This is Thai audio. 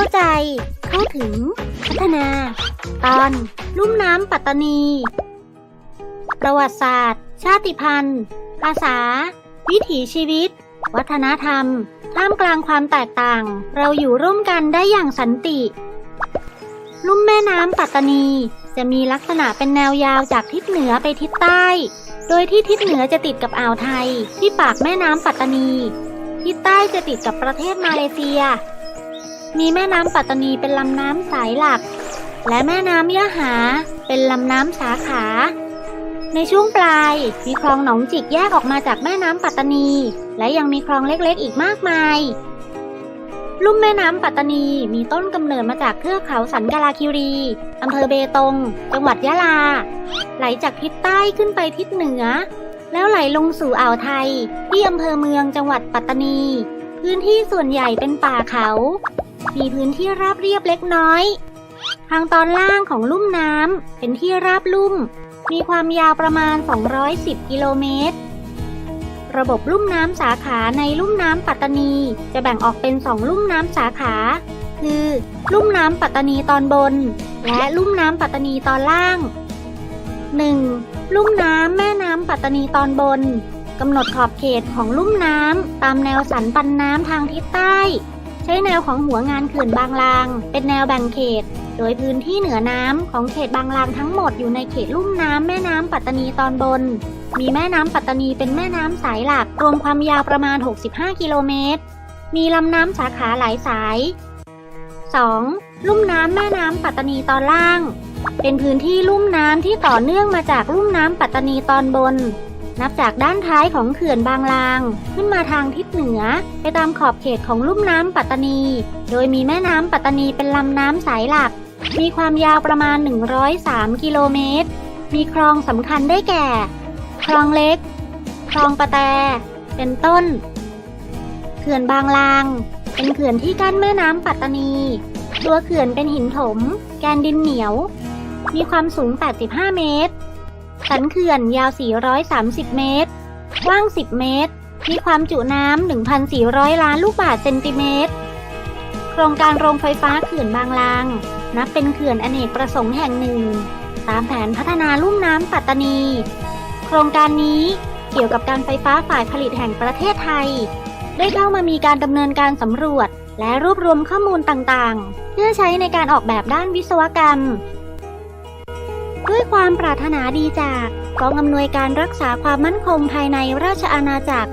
เข้าใจ เข้าถึง พัฒนา ตอน ลุ่มน้ำปัตตานี ประวัติศาสตร์ ชาติพันธุ์ ภาษา วิถีชีวิต วัฒนธรรม ท่ามกลางความแตกต่าง เราอยู่ร่วมกันได้อย่างสันติ ลุ่มแม่น้ำปัตตานี จะมีลักษณะเป็นแนวยาวจากทิศเหนือไปทิศใต้ โดยที่ทิศเหนือจะติดกับอ่าวไทย ที่ปากแม่น้ำปัตตานี ทิศใต้จะติดกับประเทศมาเลเซีย มีแม่น้ำปัตตานีเป็นลำน้ำสายหลัก และแม่น้ำยะหาเป็นลำน้ำสาขา ในช่วงปลายมีคลองหนองจิกแยกออกมาจากแม่น้ำปัตตานี และยังมีคลองเล็กๆ อีกมากมาย ลุ่มแม่น้ำปัตตานีมีต้นกำเนิดมาจากเทือกเขาสันกาลาคิรีอำเภอเบตง จังหวัดยะลา ไหลจากทิศใต้ขึ้นไปทิศเหนือ แล้วไหลลงสู่อ่าวไทย ที่อำเภอเมืองจังหวัดปัตตานี พื้นที่ส่วนใหญ่เป็นป่าเขา มีพื้นที่ราบเรียบเล็กน้อย ทางตอนล่างของลุ่มน้ำเป็นที่ราบลุ่ม มีความยาวประมาณ 210 กิโลเมตร ระบบลุ่มน้ำสาขาในลุ่มน้ำปัตตานี จะแบ่งออกเป็นสองลุ่มน้ำสาขา คือ ลุ่มน้ำปัตตานีตอนบน และลุ่มน้ำปัตตานีตอนล่าง 1. ลุ่มน้ำแม่น้ำปัตตานีตอนบนกำหนดขอบเขตของลุ่มน้ำตามแนวสันปันน้ำทางทิศใต้ ช้แนวของหัวงานเขื่อนบางลาง เป็นแนวแบ่งเขต โดยพื้นที่เหนือน้ำของเขตบางลางทั้งหมดอยู่ในเขตลุ่มน้ำแม่น้ำปัตตานีตอนบน มีแม่น้ำปัตตานีเป็นแม่น้ำสายหลักรวมความยาวประมาณ 65 กิโลเมตร มีลำน้ำสาขาหลายสาย 2. ลุ่มน้ำแม่น้ำปัตตานีตอนล่าง เป็นพื้นที่ลุ่มน้ำที่ต่อเนื่องมาจากลุ่มน้ำปัตตานีตอนบน นับจากด้านท้ายของเขื่อนบางลาง ขึ้นมาทางทิศเหนือ ไปตามขอบเขตของลุ่มน้ำปัตตานี โดยมีแม่น้ำปัตตานีเป็นลำน้ำสายหลัก มีความยาวประมาณ 103 กิโลเมตร มีคลองสำคัญได้แก่ คลองเล็ก คลองปะแต เป็นต้น เขื่อนบางลาง เป็นเขื่อนที่กั้นแม่น้ำปัตตานี ตัวเขื่อนเป็นหินถม แกนดินเหนียว มีความสูง 85 เมตร สันเขื่อนยาว 430 เมตร กว้าง 10 เมตร มีความจุน้ำ 1,400 ล้านลูกบาศก์เซนติเมตร โครงการโรงไฟฟ้าเขื่อนบางลาง นับเป็นเขื่อนอเนกประสงค์แห่งหนึ่ง ตามแผนพัฒนาลุ่มน้ำปัตตานี โครงการนี้เกี่ยวกับการไฟฟ้าฝ่ายผลิตแห่งประเทศไทย ได้เข้ามามีการดำเนินการสำรวจ และรวบรวมข้อมูลต่างๆ เพื่อใช้ในการออกแบบด้านวิศวกรรม ด้วยความปรารถนาดีจากกองอำนวยการรักษาความมั่นคงภายในราชอาณาจักร